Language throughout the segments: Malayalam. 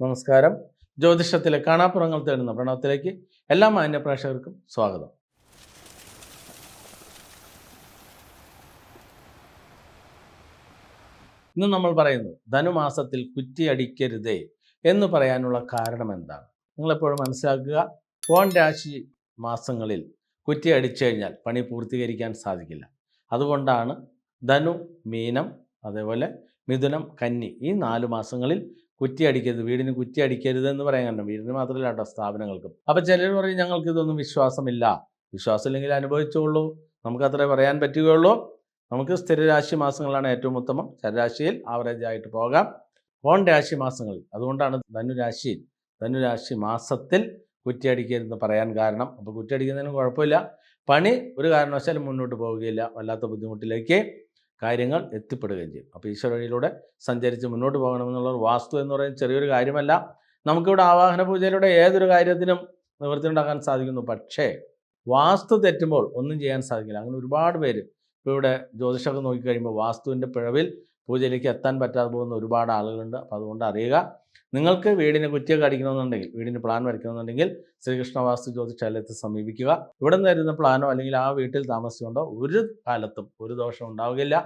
നമസ്കാരം. ജ്യോതിഷത്തിലെ കാണാപ്പുറങ്ങൾ തേടുന്ന പ്രണവത്തിലേക്ക് എല്ലാ മാന്യ പ്രേക്ഷകർക്കും സ്വാഗതം. ഇന്ന് നമ്മൾ പറയുന്നത് ധനുമാസത്തിൽ കുറ്റിയടിക്കരുതേ എന്ന് പറയാനുള്ള കാരണം എന്താണ്? നിങ്ങളെപ്പോഴും മനസ്സിലാക്കുക ഓൺ രാശി മാസങ്ങളിൽ കുറ്റി അടിച്ചു കഴിഞ്ഞാൽ പണി പൂർത്തീകരിക്കാൻ സാധിക്കില്ല. അതുകൊണ്ടാണ് ധനു മീനം അതേപോലെ മിഥുനം കന്നി ഈ നാല് മാസങ്ങളിൽ കുറ്റി അടിക്കരുത് വീടിന് കുറ്റി അടിക്കരുത് എന്ന് പറയാൻ കാരണം. വീടിന് മാത്രമല്ല കേട്ടോ സ്ഥാപനങ്ങൾക്കും. അപ്പം ചിലർ പറയും ഞങ്ങൾക്ക് ഇതൊന്നും വിശ്വാസമില്ല. വിശ്വാസമില്ലെങ്കിൽ അനുഭവിച്ചോളൂ. നമുക്കത്രേ പറയാൻ പറ്റുകയുള്ളൂ. നമുക്ക് സ്ഥിരരാശി മാസങ്ങളാണ് ഏറ്റവും ഉത്തമം. ചരരാശിയിൽ ആവറേജ് ആയിട്ട് പോകാം. ഓൺ രാശി മാസങ്ങളിൽ. അതുകൊണ്ടാണ് ധനുരാശിയിൽ ധനുരാശി മാസത്തിൽ കുറ്റിയടിക്കരുതെന്ന് പറയാൻ കാരണം. അപ്പോൾ കുറ്റിയടിക്കുന്നതിന് കുഴപ്പമില്ല. പണി ഒരു കാരണവശാലും മുന്നോട്ട് പോവുകയില്ല. വല്ലാത്ത ബുദ്ധിമുട്ടിലേക്ക് കാര്യങ്ങൾ എത്തിപ്പെടുകയും ചെയ്യും. അപ്പോൾ ഈശ്വര വഴിയിലൂടെ സഞ്ചരിച്ച് മുന്നോട്ട് പോകണമെന്നുള്ള വാസ്തു എന്ന് പറയുന്നത് ചെറിയൊരു കാര്യമല്ല. നമുക്കിവിടെ ആവാഹന പൂജയിലൂടെ ഏതൊരു കാര്യത്തിനും നിവൃത്തി ഉണ്ടാക്കാൻ സാധിക്കുന്നു. പക്ഷേ വാസ്തു തെറ്റുമ്പോൾ ഒന്നും ചെയ്യാൻ സാധിക്കില്ല. അങ്ങനെ ഒരുപാട് പേര് ഇപ്പോൾ ഇവിടെ ജ്യോതിഷമൊക്കെ നോക്കിക്കഴിയുമ്പോൾ വാസ്തുവിന്റെ പിഴവിൽ പൂജയിലേക്ക് എത്താൻ പറ്റാതെ പോകുന്ന ഒരുപാട് ആളുകളുണ്ട്. അപ്പോൾ അതുകൊണ്ട് അറിയുക നിങ്ങൾക്ക് വീടിന് കുറ്റിയൊക്കെ അടിക്കണമെന്നുണ്ടെങ്കിൽ വീടിന് പ്ലാൻ വരയ്ക്കണമെന്നുണ്ടെങ്കിൽ ശ്രീകൃഷ്ണ വാസ്തു ജ്യോതിഷാലയത്തെ സമീപിക്കുക. ഇവിടെ നിന്ന് തരുന്ന പ്ലാനോ അല്ലെങ്കിൽ ആ വീട്ടിൽ താമസിച്ചുകൊണ്ടോ ഒരു കാലത്തും ഒരു ദോഷം ഉണ്ടാവുകയില്ല.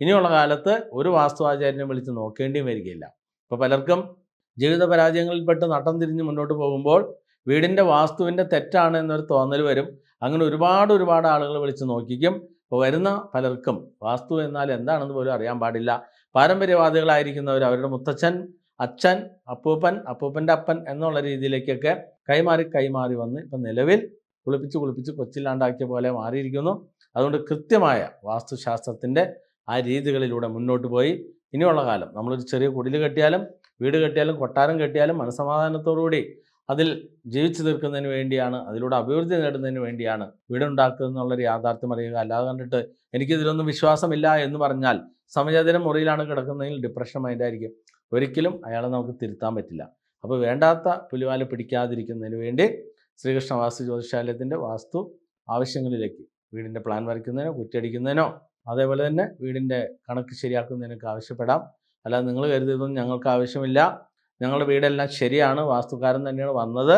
ഇനിയുള്ള കാലത്ത് ഒരു വാസ്തു ആചാര്യനെ വിളിച്ച് നോക്കേണ്ടിയും വരികയില്ല. ഇപ്പോൾ പലർക്കും ജീവിത പരാജയങ്ങളിൽപ്പെട്ട് നട്ടം തിരിഞ്ഞ് മുന്നോട്ട് പോകുമ്പോൾ വീടിന്റെ വാസ്തുവിന്റെ തെറ്റാണ് എന്നൊരു തോന്നൽ വരും. അങ്ങനെ ഒരുപാട് ഒരുപാട് ആളുകൾ വിളിച്ച് നോക്കിക്കും. അപ്പോൾ വരുന്ന പലർക്കും വാസ്തു എന്നാൽ എന്താണെന്ന് പോലും അറിയാൻ പാടില്ല. പാരമ്പര്യവാദികളായിരിക്കുന്നവർ അവരുടെ മുത്തച്ഛൻ അച്ഛൻ അപ്പൂപ്പൻ അപ്പൂപ്പന്റെ അപ്പൻ എന്നുള്ള രീതിയിലേക്കൊക്കെ കൈമാറി കൈമാറി വന്ന് ഇപ്പം നിലവിൽ കുളിപ്പിച്ച് കുളിപ്പിച്ച് കൊച്ചില്ലാണ്ടാക്കിയ പോലെ മാറിയിരിക്കുന്നു. അതുകൊണ്ട് കൃത്യമായ വാസ്തുശാസ്ത്രത്തിന്റെ ആ രീതികളിലൂടെ മുന്നോട്ട് പോയി. ഇനിയുള്ള കാലം നമ്മളൊരു ചെറിയ കുടിൽ കെട്ടിയാലും വീട് കെട്ടിയാലും കൊട്ടാരം കെട്ടിയാലും മനസമാധാനത്തോടുകൂടി അതിൽ ജീവിച്ചു തീർക്കുന്നതിന് വേണ്ടിയാണ് അതിലൂടെ അഭിവൃദ്ധി നേടുന്നതിന് വേണ്ടിയാണ് വീടുണ്ടാക്കുക എന്നുള്ളൊരു യാഥാർത്ഥ്യം അറിയുക. അല്ലാതെ കണ്ടിട്ട് എനിക്കിതിലൊന്നും വിശ്വാസമില്ല എന്ന് പറഞ്ഞാൽ സമചാതന മുറിയിലാണ് കിടക്കുന്നതെങ്കിൽ ഡിപ്രഷൻ മൈൻഡായിരിക്കും ഒരിക്കലും അയാളെ നമുക്ക് തിരുത്താൻ പറ്റില്ല. അപ്പോൾ വേണ്ടാത്ത പുലിവാല പിടിക്കാതിരിക്കുന്നതിന് വേണ്ടി ശ്രീകൃഷ്ണ വാസ്തു ജ്യോതിഷാലയത്തിന്റെ വാസ്തു ആവശ്യങ്ങളിലേക്ക് വീടിന്റെ പ്ലാൻ വരയ്ക്കുന്നതിനോ കുറ്റടിക്കുന്നതിനോ അതേപോലെ തന്നെ വീടിന്റെ കണക്ക് ശരിയാക്കുന്നതിനൊക്കെ ആവശ്യപ്പെടാം. അല്ലാതെ നിങ്ങൾ കരുതിയതൊന്നും ഞങ്ങൾക്ക് ആവശ്യമില്ല. ഞങ്ങളുടെ വീടെല്ലാം ശരിയാണ്. വാസ്തുക്കാരൻ തന്നെയാണ് വന്നത്.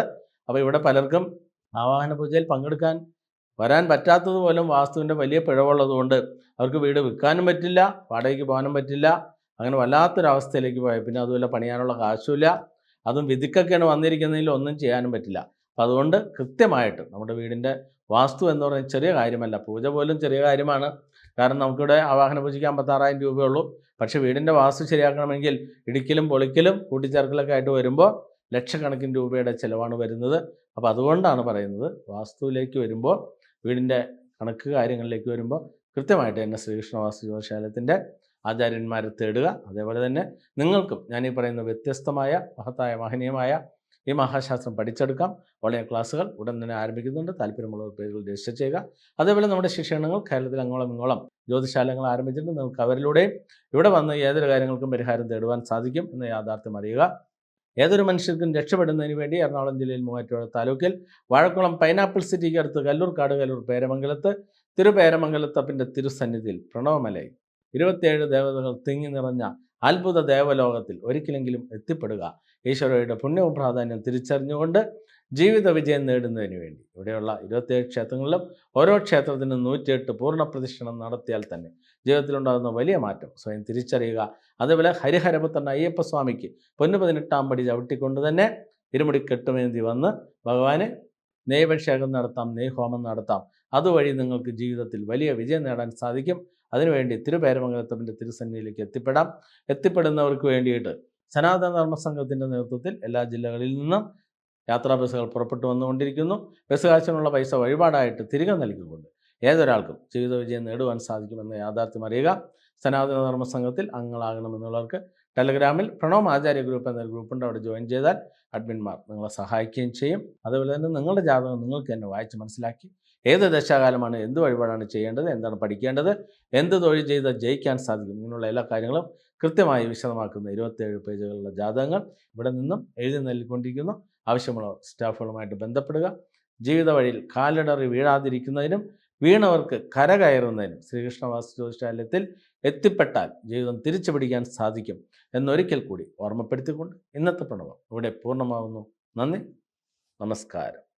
അപ്പോൾ ഇവിടെ പലർക്കും ആവാഹന പൂജയിൽ പങ്കെടുക്കാൻ വരാൻ പറ്റാത്തത് പോലും വാസ്തുവിന്റെ വലിയ പിഴവുള്ളതുകൊണ്ട് അവർക്ക് വീട് വിൽക്കാനും പറ്റില്ല വാടകയ്ക്ക് പോകാനും പറ്റില്ല. അങ്ങനെ വല്ലാത്തൊരവസ്ഥയിലേക്ക് പോയി. പിന്നെ അതുപോലെ പണിയാനുള്ള കാശുമില്ല. അതും വിധിക്കൊക്കെയാണ് വന്നിരിക്കുന്നതിൽ ഒന്നും ചെയ്യാനും പറ്റില്ല. അപ്പോൾ അതുകൊണ്ട് കൃത്യമായിട്ട് നമ്മുടെ വീടിന്റെ വാസ്തു എന്ന് പറയുന്നത് ചെറിയ കാര്യമല്ല. പൂജ പോലും ചെറിയ കാര്യമാണ്. കാരണം നമുക്കിവിടെ ആവാഹന പൂജയ്ക്ക് അമ്പത്താറായിരം രൂപയേ ഉള്ളൂ പക്ഷേ വീടിന്റെ വാസ്തു ശരിയാക്കണമെങ്കിൽ ഇടിക്കലും പൊളിക്കലും കൂട്ടിച്ചേർക്കലൊക്കെ ആയിട്ട് വരുമ്പോൾ ലക്ഷക്കണക്കിന് രൂപയുടെ ചിലവാണ് വരുന്നത്. അപ്പോൾ അതുകൊണ്ടാണ് പറയുന്നത് വാസ്തുവിലേക്ക് വരുമ്പോൾ വീടിന്റെ കണക്ക് കാര്യങ്ങളിലേക്ക് വരുമ്പോൾ കൃത്യമായിട്ട് തന്നെ ശ്രീകൃഷ്ണ വാസ്തു ജ്യോതിശാലയത്തിന്റെ ആചാര്യന്മാരെ തേടുക. അതേപോലെ തന്നെ നിങ്ങൾക്കും ഞാൻ ഈ പറയുന്ന വ്യത്യസ്തമായ മഹത്തായ മഹനീയമായ ഈ മഹാശാസ്ത്രം പഠിച്ചെടുക്കാം. ഓൺലൈൻ ക്ലാസ്സുകൾ ഉടൻ തന്നെ ആരംഭിക്കുന്നുണ്ട്. താല്പര്യമുള്ള പേരുകൾ രജിസ്റ്റർ ചെയ്യുക. അതേപോലെ നമ്മുടെ ശിക്ഷണങ്ങൾ കേരളത്തിൽ അങ്ങോളം ഇങ്ങോളം ജ്യോതിശാലങ്ങൾ ആരംഭിച്ചിട്ടുണ്ട്. നിങ്ങൾക്ക് അവരിലൂടെയും ഇവിടെ വന്ന് ഏതൊരു കാര്യങ്ങൾക്കും പരിഹാരം തേടുവാൻ സാധിക്കും എന്ന യാഥാർത്ഥ്യം അറിയുക. ഏതൊരു മനുഷ്യർക്കും രക്ഷപ്പെടുന്നതിന് വേണ്ടി എറണാകുളം ജില്ലയിൽ മൂവാറ്റുപുഴ താലൂക്കിൽ വാഴക്കുളം പൈനാപ്പിൾ സിറ്റിക്ക് അടുത്ത് കല്ലൂർക്കാട് കല്ലൂർ പേരമംഗലത്ത് തിരുപേരമംഗലത്തപ്പിന്റെ തിരുസന്നിധിയിൽ പ്രണവമലയിൽ ഇരുപത്തിയേഴ് ദേവതകൾ തിങ്ങി നിറഞ്ഞ അത്ഭുത ദേവലോകത്തിൽ ഒരിക്കലെങ്കിലും എത്തിപ്പെടുക. ഈശ്വരയുടെ പുണ്യവും പ്രാധാന്യം തിരിച്ചറിഞ്ഞുകൊണ്ട് ജീവിത വിജയം നേടുന്നതിന് വേണ്ടി. ഇവിടെയുള്ള ഇരുപത്തിയേഴ് ക്ഷേത്രങ്ങളിലും ഓരോ ക്ഷേത്രത്തിനും നൂറ്റിയെട്ട് പൂർണ പ്രദക്ഷിണം നടത്തിയാൽ തന്നെ ജീവിതത്തിലുണ്ടാകുന്ന വലിയ മാറ്റം. സ്വയം തിരിച്ചറിയുക. അതേപോലെ ഹരിഹരപുത്രൻ അയ്യപ്പസ്വാമിക്ക് പൊന്നു പതിനെട്ടാം പടി ചവിട്ടിക്കൊണ്ട് തന്നെ ഇരുമുടി കെട്ടുമേന്തി വന്ന് ഭഗവാന് നെയ്യഭിഷേകം നടത്താം നെയ്ഹോമം നടത്താം അതുവഴി നിങ്ങൾക്ക് ജീവിതത്തിൽ വലിയ വിജയം നേടാൻ സാധിക്കും. അതിനുവേണ്ടി തിരുപേരമംഗലത്തപ്പന്റെ തിരുസന്നിധിയിലേക്ക് എത്തിപ്പെടാം. എത്തിപ്പെടുന്നവർക്ക് വേണ്ടിയിട്ട് സനാതന ധർമ്മ സംഘത്തിന്റെ നേതൃത്വത്തിൽ എല്ലാ ജില്ലകളിൽ നിന്നും യാത്രാ ബസ്സുകൾ പുറപ്പെട്ടു വന്നുകൊണ്ടിരിക്കുന്നു. ബസ് കാശിനുള്ള പൈസ വഴിപാടായിട്ട് തിരികെ നൽകിക്കൊണ്ട് ഏതൊരാൾക്കും ജീവിത വിജയം നേടുവാൻ സാധിക്കുമെന്ന് യാഥാർത്ഥ്യം അറിയുക. സനാതന ധർമ്മ സംഘത്തിൽ അംഗങ്ങളാകണമെന്നുള്ളവർക്ക് ടെലഗ്രാമിൽ പ്രണോം ആചാര്യ ഗ്രൂപ്പ് എന്നൊരു ഗ്രൂപ്പുണ്ട്. അവിടെ ജോയിൻ ചെയ്താൽ അഡ്മിന്മാർ നിങ്ങളെ സഹായിക്കുകയും ചെയ്യും. അതുപോലെ തന്നെ നിങ്ങളുടെ ജാതകം നിങ്ങൾക്ക് തന്നെ വായിച്ച് മനസ്സിലാക്കി ഏത് ദശാകാലമാണ് എന്ത് വഴിപാടാണ് ചെയ്യേണ്ടത് എന്താണ് പഠിക്കേണ്ടത് എന്ത് തൊഴിൽ ചെയ്താൽ ജയിക്കാൻ സാധിക്കും ഇങ്ങനെയുള്ള എല്ലാ കാര്യങ്ങളും കൃത്യമായി വിശദമാക്കുന്ന ഇരുപത്തേഴ് പേജുകളുള്ള ജാതകങ്ങൾ ഇവിടെ നിന്നും എഴുതി നൽകിക്കൊണ്ടിരിക്കുന്നു. ആവശ്യമുള്ള സ്റ്റാഫുകളുമായിട്ട് ബന്ധപ്പെടുക. ജീവിത വഴിയിൽ കാലിടറി വീഴാതിരിക്കുന്നതിനും വീണവർക്ക് കരകയറുന്നതിനും ശ്രീകൃഷ്ണ വാസ്തു ജ്യോതിഷാലയത്തിൽ എത്തിപ്പെട്ടാൽ ജീവിതം തിരിച്ചു പിടിക്കാൻ സാധിക്കും എന്നൊരിക്കൽ കൂടി ഓർമ്മപ്പെടുത്തിക്കൊണ്ട് ഇന്നത്തെ പ്രണവം ഇവിടെ പൂർണമാവുന്നു. നന്ദി. നമസ്കാരം.